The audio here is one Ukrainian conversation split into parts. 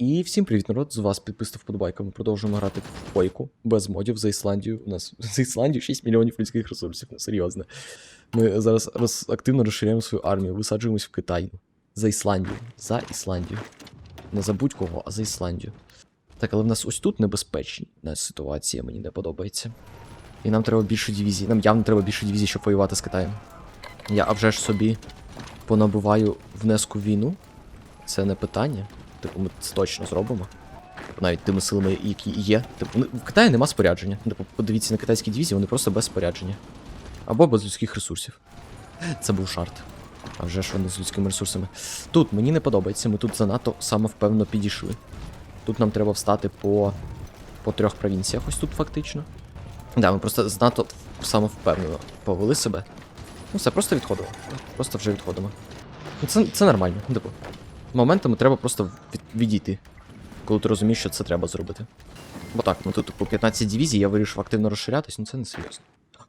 І всім привіт, народ! З вас підписав вподобайка. Ми продовжуємо грати в пойку без модів за Ісландію. У нас за Ісландію 6 мільйонів людських ресурсів. Ну, серйозно. Ми зараз роз, активно розширяємо свою армію, висаджуємось в Китай. За Ісландію. За Ісландію. Не забудь кого, а за Ісландію. Так, але в нас ось тут небезпечна ситуація, мені не подобається. І нам треба більше дивізій. Нам явно треба більше дивізій, щоб воювати з Китаєм. Я а вже ж собі понабуваю внеску війну. Це не питання. Типу, ми це точно зробимо. Типу, навіть тими силами, які є. Типу, в Китаї нема спорядження. Типу, подивіться на китайські дивізії, вони просто без спорядження. Або без людських ресурсів. Це був шарт. А вже ж вони з людськими ресурсами. Тут мені не подобається, ми тут занадто самовпевно підійшли. Тут нам треба встати по, по трьох провінціях, ось тут фактично. Да, ми просто занадто самовпевнено повели себе. Ну все, просто відходимо. Просто вже відходимо. Ну, Це, це нормально. ну, Типу, моментами треба просто відійти, коли ти розумієш, що це треба зробити. Бо так, ну тут по 15 дивізій, я вирішив активно розширятись, ну це не серйозно.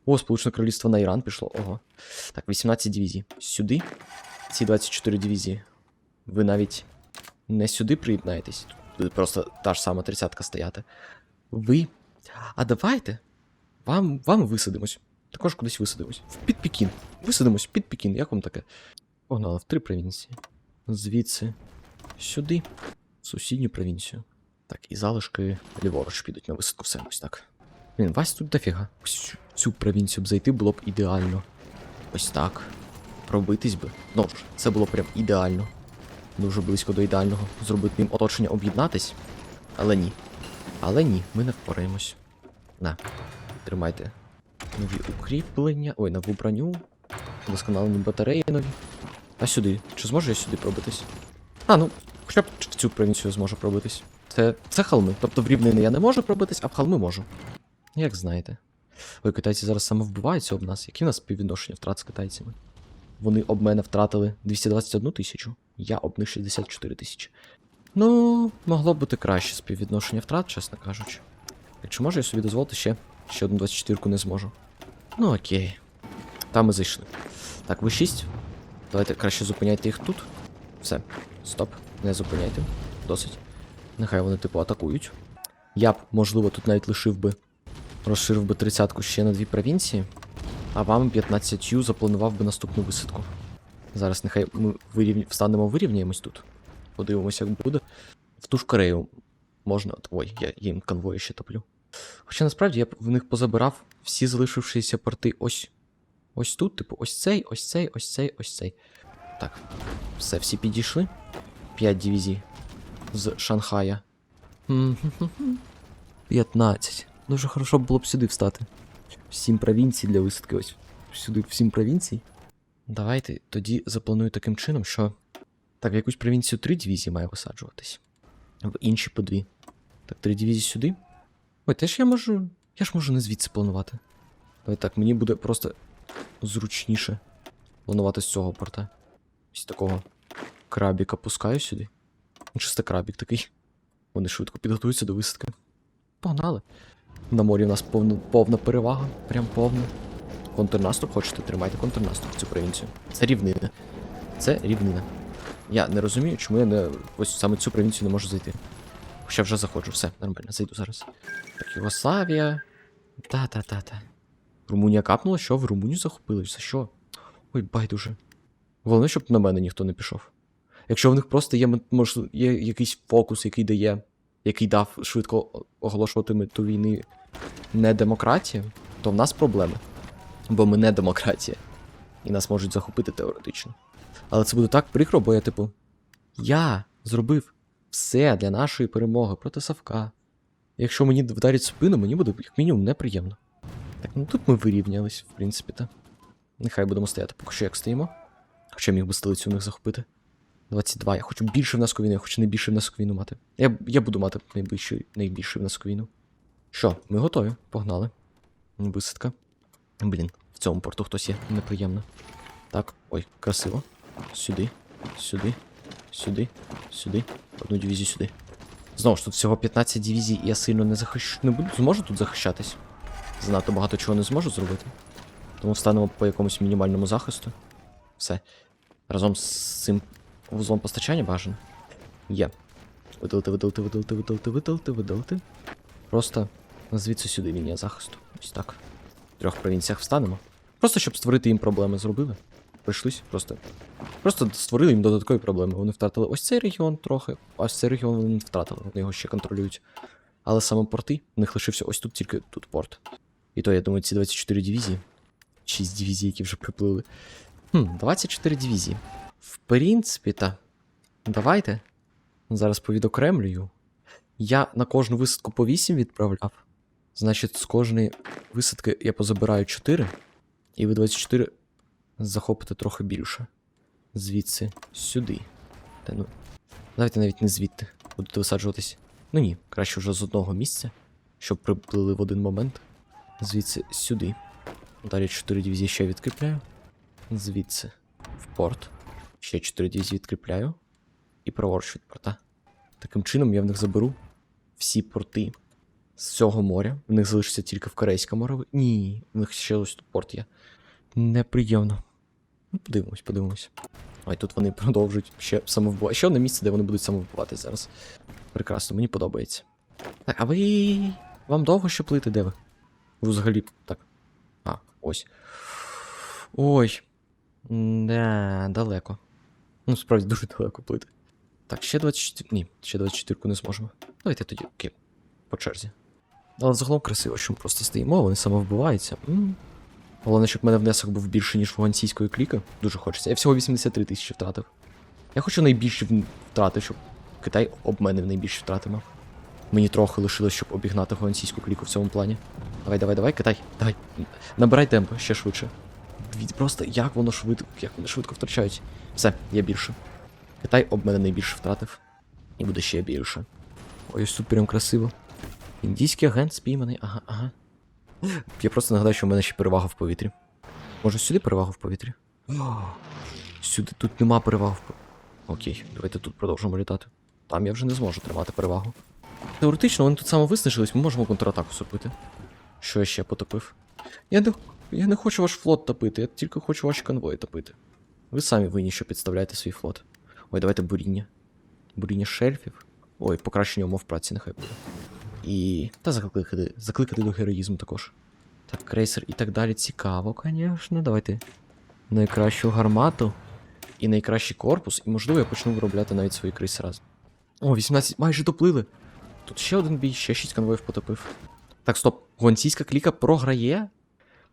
О, Сполучене Королівство на Іран пішло. Ого. Так, 18 дивізій. Сюди. Ці 24 дивізії. Ви навіть не сюди приєднаєтесь. Тут просто та ж сама тридцятка стояти. Ви. А давайте. Вам, вам висадимось. Також кудись висадимось. В під Пекін. Висадимось під Пекін. Як вам таке? Погнали в три провінції. Звідси сюди, в сусідню провінцію. Так, і залишки ліворуч підуть на висадку все ось так. Блін, Вась тут дофіга. Ось цю- провінцію б зайти було б ідеально. Ось так. Пробитись би. Ну це було прям ідеально. Дуже близько до ідеального. Зробити їм оточення об'єднатись. Але ні. Але ні, ми не впораємось. На. Тримайте. Нові укріплення. Ой, нову броню. Досконалені батареї нові. А сюди? Чи зможу я сюди пробитись? А, ну, хоча б в цю провінцію зможу пробитись. Це, це холми. Тобто в рівнини я не можу пробитись, а в холми можу. Як знаєте. Ой, китайці зараз саме вбиваються об нас. Які в нас співвідношення втрат з китайцями? Вони об мене втратили 221 тисячу, я об них 64 тисячі. Ну, могло б бути краще співвідношення втрат, чесно кажучи. Якщо можу, я собі дозволити ще, ще одну 24-ку не зможу. Ну окей. Там ми зайшли. Так, ви 6. Давайте краще зупиняйте їх тут. Все, стоп, не зупиняйте. Досить. Нехай вони, типу, атакують. Я б, можливо, тут навіть лишив би. Розширив би тридцятку ще на дві провінції, а вам 15 запланував би наступну висадку. Зараз нехай ми вирівні... встанемо, вирівняємось тут. Подивимося, як буде. В ту ж Корею можна. Ой, я їм конвої ще топлю. Хоча насправді я б в них позабирав всі залишившися порти ось. Ось тут, типу, ось цей, ось цей, ось цей, ось цей. Так, все, всі підійшли. П'ять дивізій з Шанхая. 15. Дуже хорошо було б сюди встати. Сім провінцій для висадки. Ось сюди в сім провінцій. Давайте тоді запланую таким чином, що. Так, в якусь провінцію три дивізії має висаджуватись. В інші по дві. Так, три дивізії сюди. Ой, теж я можу. Я ж можу не звідси планувати. Давай так, мені буде просто зручніше планувати з цього порта. Ось такого крабіка пускаю сюди. Ну, Чисто крабік такий. Вони швидко підготуються до висадки. Погнали. На морі в нас повна, повна перевага. Прям повна. Контрнаступ хочете, тримайте контрнаступ в цю провінцію. Це рівнина. Це рівнина. Я не розумію, чому я не ось саме цю провінцію не можу зайти. Хоча вже заходжу, все, нормально, зайду зараз. Так, Югославія. Та-та-та-та. Румунія капнула, що в Румунію захопили? За що? Ой, байдуже. Головне, щоб на мене ніхто не пішов. Якщо в них просто є, м- є якийсь фокус, який дає, який дав швидко оголошувати мету війни не демократія, то в нас проблеми. Бо ми не демократія. І нас можуть захопити теоретично. Але це буде так прикро, бо я, типу, я зробив все для нашої перемоги проти Савка. Якщо мені вдарять спину, мені буде як мінімум неприємно. Так, ну тут ми вирівнялись, в принципі, та. Нехай будемо стояти, поки що як стоїмо. Хоча міг би столицю у них захопити. 22. Я хочу більше внеску війни, я хочу найбільше внеску війну мати. Я, я буду мати найбільший, найбільший внеску війну. Що, ми готові? Погнали. Висадка. Блін, в цьому порту хтось є, неприємно. Так, ой, красиво. Сюди, сюди, сюди, сюди. Одну дивізію сюди. Знову ж тут всього 15 дивізій, і я сильно не захищу. Не буду, зможу тут захищатись. Занадто багато чого не зможу зробити. Тому встанемо по якомусь мінімальному захисту. Все. Разом з цим вузлом постачання бажано. Є. Видалити, видалити, видалити, видалити, видалити, видалити. Просто звідси сюди лінія захисту. Ось так. В трьох провінціях встанемо. Просто щоб створити їм проблеми, зробили. Прийшлись, просто. Просто створили їм додаткові проблеми. Вони втратили ось цей регіон трохи, ось цей регіон вони не втратили, вони його ще контролюють. Але саме порти, в них лишився ось тут тільки тут порт. І то, я думаю, ці 24 дивізії. 6 дивізій, які вже приплили. Хм, 24 дивізії. В принципі, та. Давайте. Зараз повідокремлюю. Я на кожну висадку по 8 відправляв. Значить, з кожної висадки я позабираю 4. І ви 24 захопите трохи більше. Звідси сюди. Та ну. Давайте навіть не звідти. Будете висаджуватись. Ну ні, краще вже з одного місця, щоб приплили в один момент. Звідси сюди. Далі 4 дивізії ще відкріпляю. Звідси в порт. Ще 4 дивізії відкріпляю. І праворуч від порта. Таким чином я в них заберу всі порти з цього моря. В них залишиться тільки в Корейське море. Ні, в них ще ось тут порт є. Неприємно. Ну, подивимось, подивимось. А тут вони продовжують ще самовбивати. Ще одне місце, де вони будуть самовбивати зараз. Прекрасно, мені подобається. Так, а ви. Вам довго ще плити, де ви? Ви взагалі. Так. А, ось. Ой. Да, далеко. Ну, справді дуже далеко плити. Так, ще 24. Ні, ще 24 не зможемо. Давайте тоді, окей, по черзі. Але загалом красиво, що ми просто стоїмо, вони самовбиваються. М. Головне, щоб в мене внесок був більше, ніж у ансійської кліки. Дуже хочеться. Я всього 83 тисячі втратив. Я хочу найбільші втрати, щоб Китай об мене найбільші втрати мав. Мені трохи лишилось, щоб обігнати гуансійську кліку в цьому плані. Давай, давай, давай, Китай, давай. Набирай темпо ще швидше. Просто як воно швидко, як вони швидко втрачають. Все, я більше. Китай об мене найбільше втратив. І буде ще більше. Ой, ось тут прям красиво. Індійський агент спійманий, ага, ага. Я просто нагадаю, що в мене ще перевага в повітрі. Може сюди перевагу в повітрі? Сюди тут нема переваги в повітрі. Окей, давайте тут продовжимо літати. Там я вже не зможу тримати перевагу. Теоретично вони тут само виснажились, ми можемо контратаку зробити. Що я ще потопив? Я не, я не хочу ваш флот топити, я тільки хочу ваші конвої топити. Ви самі винні, що підставляєте свій флот. Ой, давайте буріння. Буріння шельфів. Ой, покращення умов праці нехай буде. І. Та закликати, закликати до героїзму також. Так, крейсер і так далі. Цікаво, звісно. Давайте. Найкращу гармату і найкращий корпус, і можливо я почну виробляти навіть свої крейсера. О, 18, майже доплили. Тут ще один бій, ще 6 конвоїв потопив. Так, стоп, гуансійська кліка програє?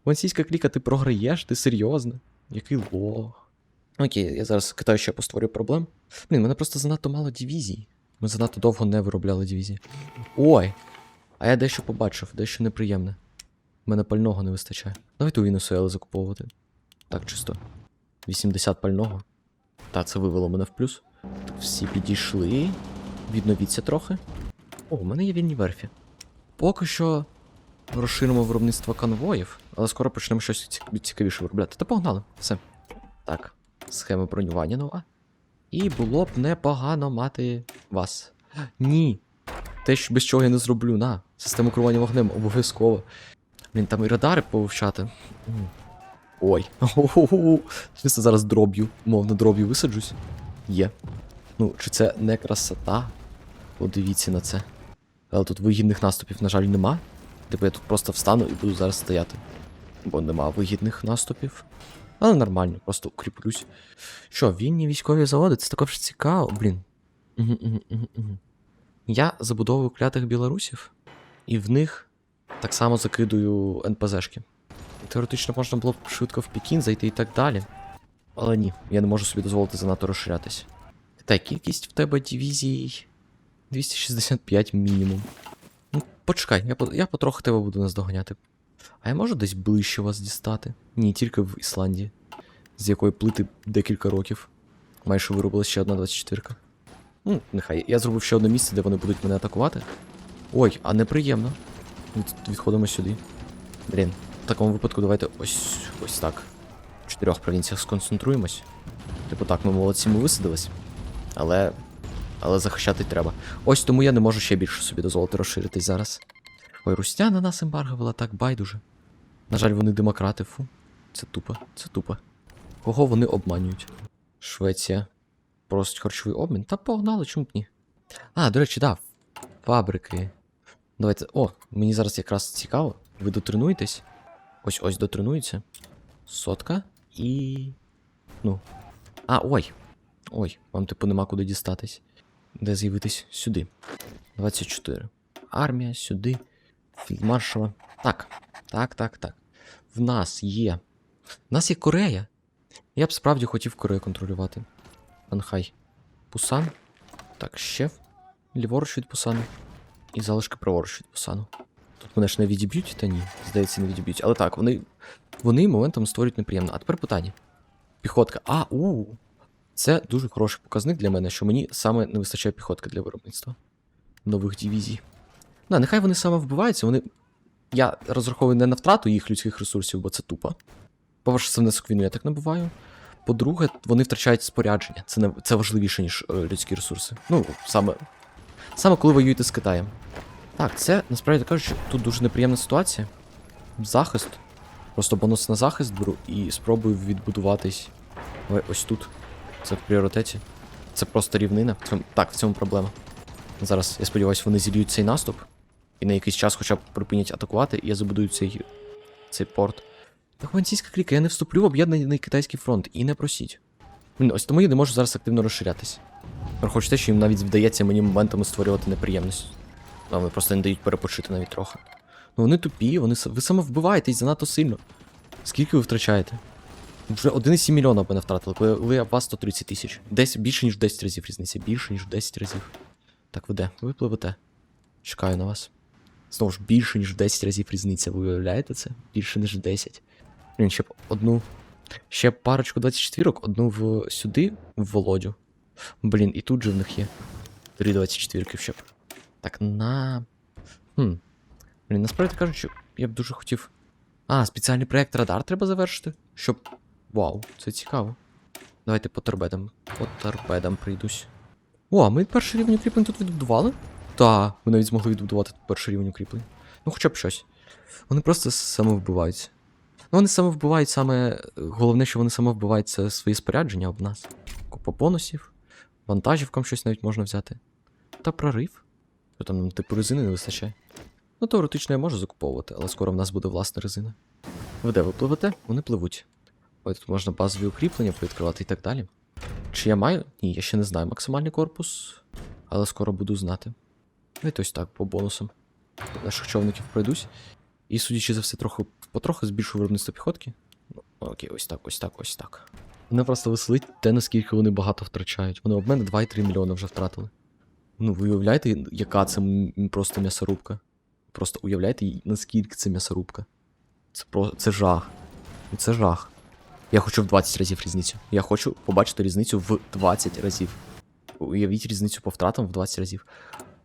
Гуансійська кліка, ти програєш? Ти серйозно? Який лох. Окей, я зараз Китаю ще постворю проблем. Блін, мене просто занадто мало дивізій. Ми занадто довго не виробляли дивізії. Ой! А я дещо побачив, дещо неприємне. У мене пального не вистачає. Давайте у Венесуели закуповувати. Так, чисто. 80 пального. Та, це вивело мене в плюс. Всі підійшли. Відновіться трохи. О, у мене є вільні верфі. Поки що розширимо виробництво конвоїв, але скоро почнемо щось цікавіше виробляти. Та погнали, все. Так, схема бронювання нова. І було б непогано мати вас. Ні. Те, без чого я не зроблю, на. Систему керування вогнем обов'язково. Блін, там і радари повивчати. Ой. Чисто зараз дроб'ю, мовно дроб'ю висаджусь. Є. Ну, чи це не красота? Подивіться на це. Але тут вигідних наступів, на жаль, нема. Типу я тут просто встану і буду зараз стояти. Бо нема вигідних наступів. Але нормально, просто укріплюсь. Що, вільні військові заводи? Це також цікаво, блін. Я забудовую клятих білорусів, і в них так само закидую НПЗшки. Теоретично можна було б швидко в Пекін зайти і так далі. Але ні, я не можу собі дозволити занадто розширятись. Так, кількість в тебе дивізій 265 мінімум. Ну, почекай, я, я потроху тебе буду наздоганяти. А я можу десь ближче вас дістати? Ні, тільки в Ісландії, з якої плити декілька років. Майже виробилася ще одна 24-ка. Ну, нехай. Я зробив ще одне місце, де вони будуть мене атакувати. Ой, а неприємно. Від, відходимо сюди. Блін, в такому випадку давайте ось ось так. В чотирьох провінціях сконцентруємось. Типу так, ми молодці, ми висадились. Але. Але захищати треба. Ось тому я не можу ще більше собі дозволити розширитись зараз. Ой, Рустя на нас ембарго була так байдуже. На жаль, вони демократи, фу. Це тупо, це тупо. Кого вони обманюють? Швеція. Просить харчовий обмін. Та погнали, чому б ні? А, до речі, да. Фабрики. Давайте. О, мені зараз якраз цікаво. Ви дотренуєтесь? Ось ось дотренується. Сотка і. Ну. А, ой. Ой, вам типу нема куди дістатись. Де з'явитись? Сюди. 24. Армія, сюди. Фільдмаршала. Так. Так, так, так. В нас є. В нас є Корея. Я б справді хотів Корею контролювати. Анхай. Пусан. Так, ще. Ліворуч від Пусану. І залишки праворуч від Пусану. Тут мене ж не відіб'ють, та ні. Здається, не відіб'ють. Але так, вони. Вони моментом створюють неприємно. А тепер питання. Піхотка. А, у. Це дуже хороший показник для мене, що мені саме не вистачає піхотки для виробництва нових дивізій. Да, нехай вони саме вбиваються, вони. Я розраховую не на втрату їх людських ресурсів, бо це тупо. По-перше, це внесок війну я так набуваю. По-друге, вони втрачають спорядження. Це не це важливіше, ніж е, людські ресурси. Ну, саме. Саме коли воюєте з Китаєм. Так, це насправді кажучи, тут дуже неприємна ситуація. Захист. Просто бонус на захист беру і спробую відбудуватись. Ось тут. Це в пріоритеті. Це просто рівнина. Так, в цьому проблема. Зараз, я сподіваюся, вони зільють цей наступ. І на якийсь час хоча б припинять атакувати, і я забудую цей, цей порт. Так, Ванційська кліка, я не вступлю в об'єднаний китайський фронт і не просіть. Ось тому я не можу зараз активно розширятись. Враховуючи те, що їм навіть вдається мені моментами створювати неприємність. Вони просто не дають перепочити навіть трохи. Ну вони тупі, вони ви саме вбиваєтесь занадто сильно. Скільки ви втрачаєте? Вже 1,7 мільйона б мене втратили, коли, у вас 130 тисяч. Десь більше, ніж 10 разів різниця. Більше, ніж в 10 разів. Так, ви де? Ви пливете. Чекаю на вас. Знову ж більше, ніж в 10 разів різниця. Ви уявляєте це? Більше, ніж 10. Блін, ще б одну. Ще парочку 24, одну в сюди, в Володю. Блін, і тут же в них є. Три 24 ще б. Так, на. Хм. Блін, насправді кажучи, я б дуже хотів. А, спеціальний проект радар треба завершити. Щоб. Вау, це цікаво. Давайте по торпедам. По торпедам прийдусь. О, а ми перший рівень укріплень тут відбудували? Та, ми навіть змогли відбудувати перший рівень укріплень. Ну, хоча б щось. Вони просто самовбиваються. Ну, вони самовбивають саме. Головне, що вони самовбивають це свої спорядження об нас. Купа бонусів, вантажівкам щось навіть можна взяти. Та прорив. Що там нам типу резини не вистачає. Ну, теоретично я можу закуповувати, але скоро в нас буде власна резина. Ви де ви пливете? Вони пливуть. Ой, тут можна базові укріплення повідкривати і так далі. Чи я маю? Ні, я ще не знаю максимальний корпус, але скоро буду знати. Давайте ось так, по бонусам. Наших човників пройдусь. І, судячи за все, трохи потроху збільшую виробництво піхотки. Ну, окей, ось так, ось так, ось так. Мене просто веселить те, наскільки вони багато втрачають. Вони об мене 2,3 мільйони вже втратили. Ну, ви уявляєте, яка це просто м'ясорубка? Просто уявляєте, наскільки це м'ясорубка. Це про це жах. Це жах. Я хочу в 20 разів різницю. Я хочу побачити різницю в 20 разів. Уявіть різницю по втратам в 20 разів.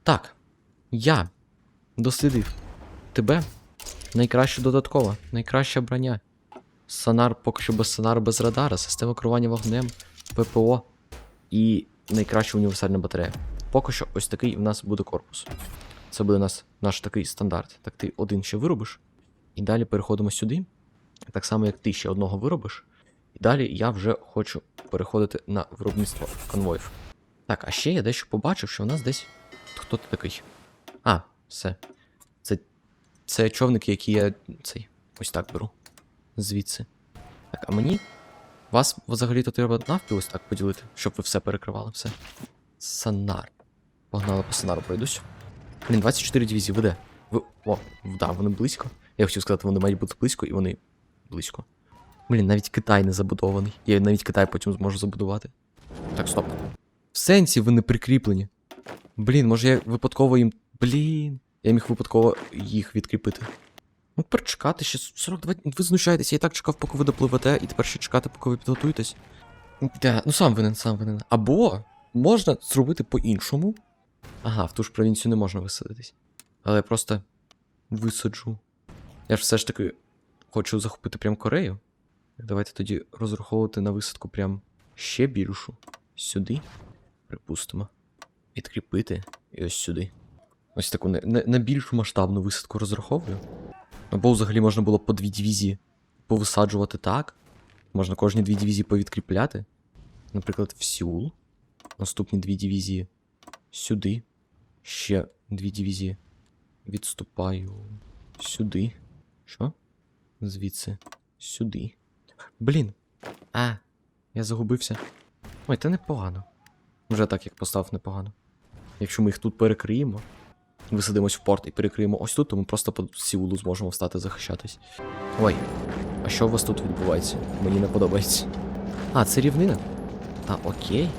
Так. Я дослідив тебе. Найкраще додатково, найкраща броня. Сонар поки що без сонару, без радара, система керування вогнем, ППО і найкраща універсальна батарея. Поки що ось такий в нас буде корпус. Це буде нас наш такий стандарт. Так ти один ще виробиш. І далі переходимо сюди. Так само, як ти ще одного виробиш. І далі я вже хочу переходити на виробництво конвоїв. Так, а ще я дещо побачив, що у нас десь. Хто ти такий? А, все. Це, це човники, які я цей. Ось так беру. Звідси. Так, а мені. Вас взагалі-то треба навпіл ось так поділити, щоб ви все перекривали, все. Сонар. Погнали по сонару пройдусь. Блін, 24 дивізії, ви де? Ви. О, да, вони близько. Я хотів сказати, вони мають бути близько, і вони близько. Блін, навіть Китай не забудований. Я навіть Китай потім зможу забудувати. Так, стоп. В сенсі ви не прикріплені. Блін, може я випадково їм. Блін. Я міг випадково їх відкріпити. Ну, тепер чекати ще 42. Ви знущаєтеся, я і так чекав, поки ви допливете, і тепер ще чекати, поки ви підготуєтесь. Да, ну сам винен, сам винен. Або можна зробити по-іншому. Ага, в ту ж провінцію не можна висадитись. Але я просто висаджу. Я ж все ж таки хочу захопити прям Корею. Давайте тоді розраховувати на висадку прям ще більшу. Сюди. Припустимо. Відкріпити і ось сюди. Ось таку не, не, на більшу масштабну висадку розраховую. Або взагалі можна було по дві дивізії повисаджувати так. Можна кожні дві дивізії повідкріпляти. Наприклад, в Сеул. Наступні дві дивізії Сюди. Ще дві дивізії. Відступаю. Сюди. Що? Звідси. Сюди. Блін. А, я загубився. Ой, це непогано. Вже так, як постав непогано. Якщо ми їх тут перекриємо, висадимось в порт і перекриємо ось тут, то ми просто по Сіулу зможемо встати захищатись. Ой, а що у вас тут відбувається? Мені не подобається. А, це рівнина? А, окей.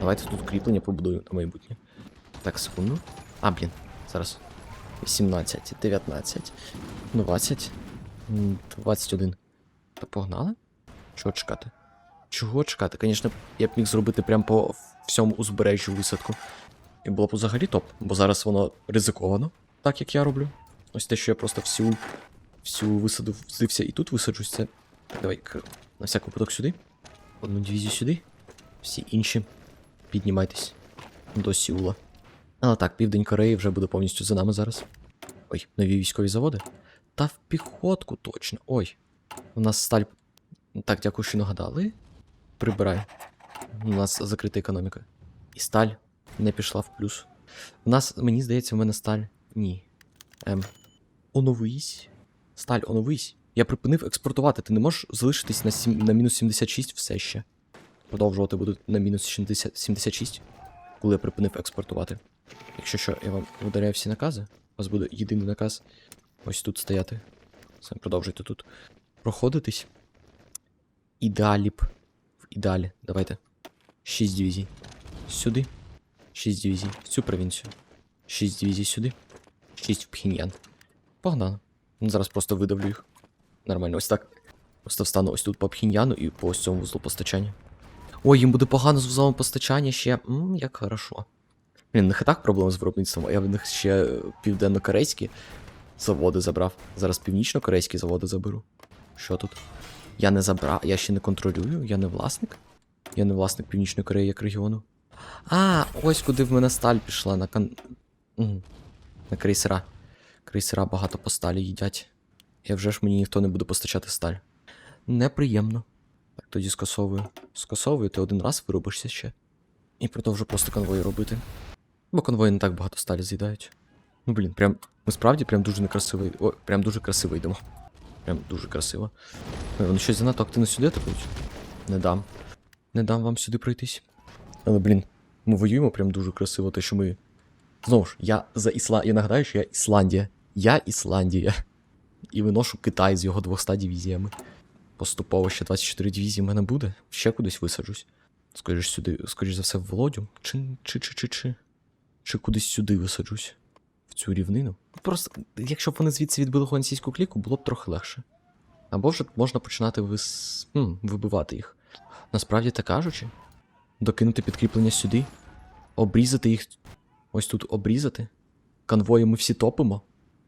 Давайте тут кріплення побудую на майбутнє. Так, секунду. А, блін, зараз. 18, 19, 20, 21. Та погнали? Чого чекати? Чого чекати? Звісно, я б міг зробити прям по всьому узбережжю висадку. І було б взагалі топ, бо зараз воно ризиковано, так як я роблю. Ось те, що я просто всю, всю висаду взився і тут висаджусь, це. Давай на всяк випадок сюди. Одну дивізію сюди. Всі інші піднімайтесь до Сіула. Але так, південь Кореї вже буде повністю за нами зараз. Ой, нові військові заводи. Та в піхотку точно. Ой. У нас сталь. Так, дякую, що нагадали. Прибирай. У нас закрита економіка. І сталь не пішла в плюс. У нас, мені здається, в мене сталь. Ні. Ем. Оновись. Сталь, оновись. Я припинив експортувати. Ти не можеш залишитись на, сім... на мінус 76 все ще. Продовжувати буду на мінус 60... 76, коли я припинив експортувати. Якщо що, я вам видаляю всі накази. У вас буде єдиний наказ. Ось тут стояти. Продовжуйте тут. Проходитись. Ідеалі б. В ідеалі. Давайте. 6 дивізій. Сюди. 6 дивізій. В цю провінцію. 6 дивізій сюди. 6 в Пхіньян. Погнали. Ну, Зараз просто видавлю їх. Нормально, ось так. Просто встану ось тут по Пхіньяну і по ось цьому вузлу постачання. Ой, їм буде погано з вузлом постачання ще. Мм, як хорошо. Блін, в них і так проблеми з виробництвом, а я в них ще е, південно-корейські заводи забрав. Зараз північно-корейські заводи заберу. Що тут? Я не забрав, я ще не контролюю, я не власник. Я не власник Північної Кореї як регіону. А, ось куди в мене сталь пішла на кан. На крейсера. Крейсера багато по сталі їдять. І вже ж мені ніхто не буде постачати сталь. Неприємно. Так, тоді скасовую. Скасовую, ти один раз виробишся ще. І продовжу просто конвої робити. Бо конвої не так багато сталі з'їдають. Ну блін, прям. Ми справді прям дуже некрасивий. О, прям дуже красиво йдемо. Прям дуже красиво. Ой, Вони щось занадто активно сюди атакують. Не дам. Не дам вам сюди пройтись. Але, блін, ми воюємо прям дуже красиво, те, що ми. Знову ж, я за Ісла... Я нагадаю, що я Ісландія. Я Ісландія. І виношу Китай з його 200 дивізіями. Поступово ще 24 дивізії в мене буде. Ще кудись висаджусь. Скоріш сюди, скоріш за все, в Володю. Чи, чи, чи, чи, чи. Чи кудись сюди висаджусь. В цю рівнину. Просто, якщо б вони звідси відбили гонсійську кліку, було б трохи легше. Або вже можна починати вис... м, вибивати їх. Насправді так кажучи, докинути підкріплення сюди, обрізати їх. Ось тут обрізати. Конвої ми всі топимо.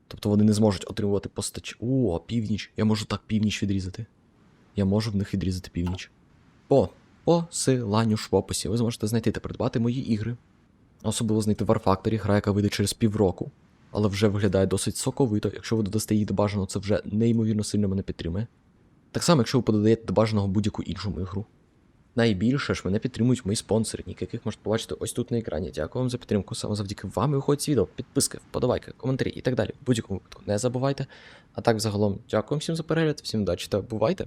Тобто вони не зможуть отримувати постач. О, північ. Я можу так північ відрізати. Я можу в них відрізати північ. По посиланню ж в описі ви зможете знайти та придбати мої ігри. Особливо знайти War Factory, гра, яка вийде через півроку, але вже виглядає досить соковито. Якщо ви додасте її до бажаного, це вже неймовірно сильно мене підтримує. Так само, якщо ви подаєте до бажаного будь-яку іншу мою. Найбільше ж мене підтримують мої спонсори, ніки яких можете побачити ось тут на екрані. Дякую вам за підтримку. Саме завдяки вам і виходить відео, підписки, вподобайки, коментарі і так далі. В будь-якому випадку не забувайте. А так, загалом, дякую всім за перегляд, всім удачі та бувайте!